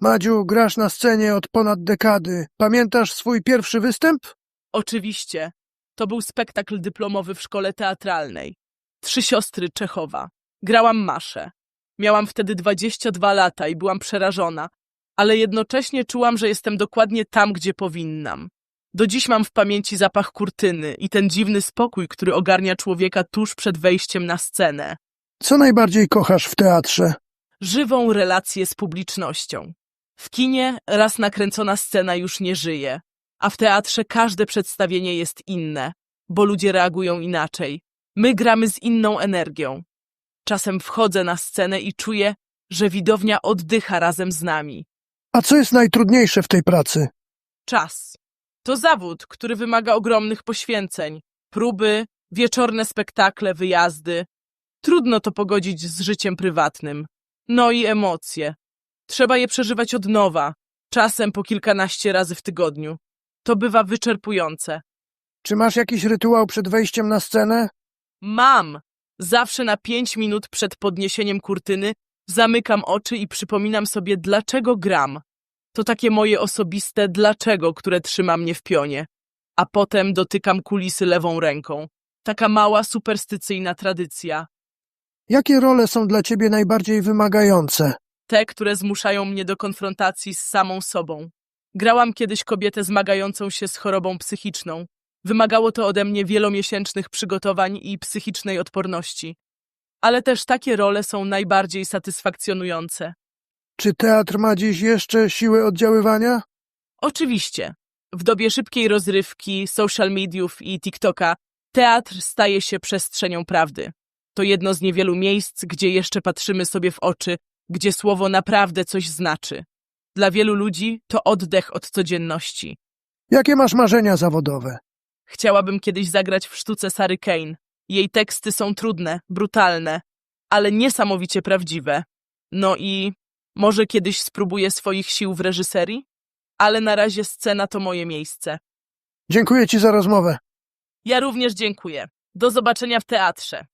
Madziu, grasz na scenie od ponad dekady. Pamiętasz swój pierwszy występ? Oczywiście. To był spektakl dyplomowy w szkole teatralnej. Trzy siostry Czechowa. Grałam Maszę. Miałam wtedy 22 lata i byłam przerażona, ale jednocześnie czułam, że jestem dokładnie tam, gdzie powinnam. Do dziś mam w pamięci zapach kurtyny i ten dziwny spokój, który ogarnia człowieka tuż przed wejściem na scenę. Co najbardziej kochasz w teatrze? Żywą relację z publicznością. W kinie raz nakręcona scena już nie żyje, a w teatrze każde przedstawienie jest inne, bo ludzie reagują inaczej. My gramy z inną energią. Czasem wchodzę na scenę i czuję, że widownia oddycha razem z nami. A co jest najtrudniejsze w tej pracy? Czas. To zawód, który wymaga ogromnych poświęceń. Próby, wieczorne spektakle, wyjazdy. Trudno to pogodzić z życiem prywatnym. No i emocje. Trzeba je przeżywać od nowa, czasem po kilkanaście razy w tygodniu. To bywa wyczerpujące. Czy masz jakiś rytuał przed wejściem na scenę? Mam! Zawsze na pięć minut przed podniesieniem kurtyny zamykam oczy i przypominam sobie, dlaczego gram. To takie moje osobiste dlaczego, które trzyma mnie w pionie. A potem dotykam kulisy lewą ręką. Taka mała, superstycyjna tradycja. Jakie role są dla ciebie najbardziej wymagające? Te, które zmuszają mnie do konfrontacji z samą sobą. Grałam kiedyś kobietę zmagającą się z chorobą psychiczną. Wymagało to ode mnie wielomiesięcznych przygotowań i psychicznej odporności. Ale też takie role są najbardziej satysfakcjonujące. Czy teatr ma dziś jeszcze siłę oddziaływania? Oczywiście, w dobie szybkiej rozrywki, social mediów i TikToka, teatr staje się przestrzenią prawdy. To jedno z niewielu miejsc, gdzie jeszcze patrzymy sobie w oczy, gdzie słowo naprawdę coś znaczy. Dla wielu ludzi to oddech od codzienności. Jakie masz marzenia zawodowe? Chciałabym kiedyś zagrać w sztuce Sary Kane. Jej teksty są trudne, brutalne, ale niesamowicie prawdziwe. No i może kiedyś spróbuję swoich sił w reżyserii? Ale na razie scena to moje miejsce. Dziękuję ci za rozmowę. Ja również dziękuję. Do zobaczenia w teatrze.